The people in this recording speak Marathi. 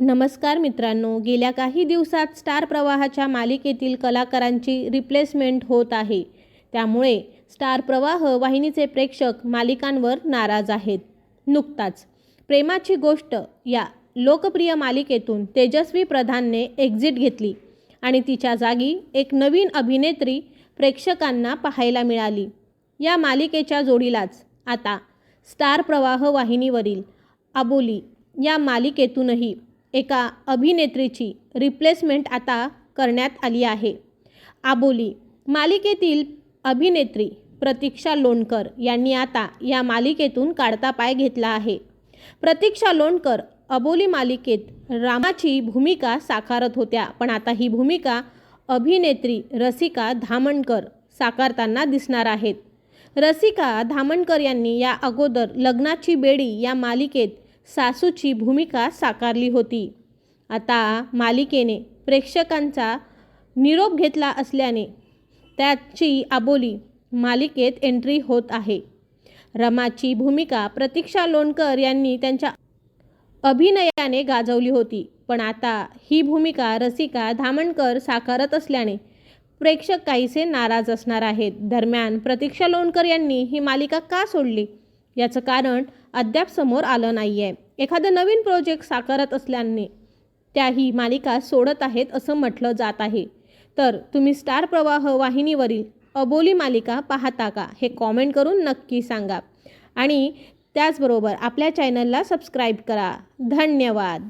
नमस्कार मित्रांनो गेल्या काही दिवसात स्टार प्रवाहाच्या मालिकेतील कलाकारांची रिप्लेसमेंट होत आहे. त्यामुळे स्टार प्रवाह वाहिनीचे प्रेक्षक मालिकांवर नाराज आहेत. नुकताच प्रेमाची गोष्ट या लोकप्रिय मालिकेतून तेजस्वी प्रधानने एक्झिट घेतली आणि तिच्या जागी एक नवीन अभिनेत्री प्रेक्षकांना पाहायला मिळाली. या मालिकेच्या जोडीलाच आता स्टार प्रवाह वाहिनीवरील अबोली या मालिकेतूनही एका अभिनेत्रीची रिप्लेसमेंट आता करण्यात आली आहे. आबोली मालिकेतील अभिनेत्री प्रतीक्षा लोणकर यांनी आता या मालिकेतून काढता पाय घेतला आहे. प्रतीक्षा लोणकर अबोली मालिकेत रामाची भूमिका साकारत होत्या पण आता ही भूमिका अभिनेत्री रसिका धामणकर साकारताना दिसणार आहेत. रसिका धामणकर यांनी या अगोदर लग्नाची बेडी या मालिकेत सासूची भूमिका साकारली होती. आता मालिकेने प्रेक्षकांचा निरोप घेतला असल्याने त्याची आबोली मालिकेत एंट्री होत आहे. रमाची भूमिका प्रतीक्षा लोणकर यांनी त्यांच्या अभिनयाने गाजवली होती. पण आता ही भूमिका रसिका धामणकर साकारत असल्याने प्रेक्षक काहीसे नाराज असणार आहेत. दरम्यान प्रतीक्षा लोणकर यांनी ही मालिका का सोडली? याचं कारण अद्याप समोर आलं नाही आहे एखादं नवीन प्रोजेक्ट साकारत असल्याने त्याही मालिका सोडत आहेत असं म्हटलं जात आहे. तर तुम्ही स्टार प्रवाह वाहिनीवरील अबोली मालिका पाहता का हे कॉमेंट करून नक्की सांगा. आणि त्याचबरोबर आपल्या चॅनलला सबस्क्राईब करा. धन्यवाद.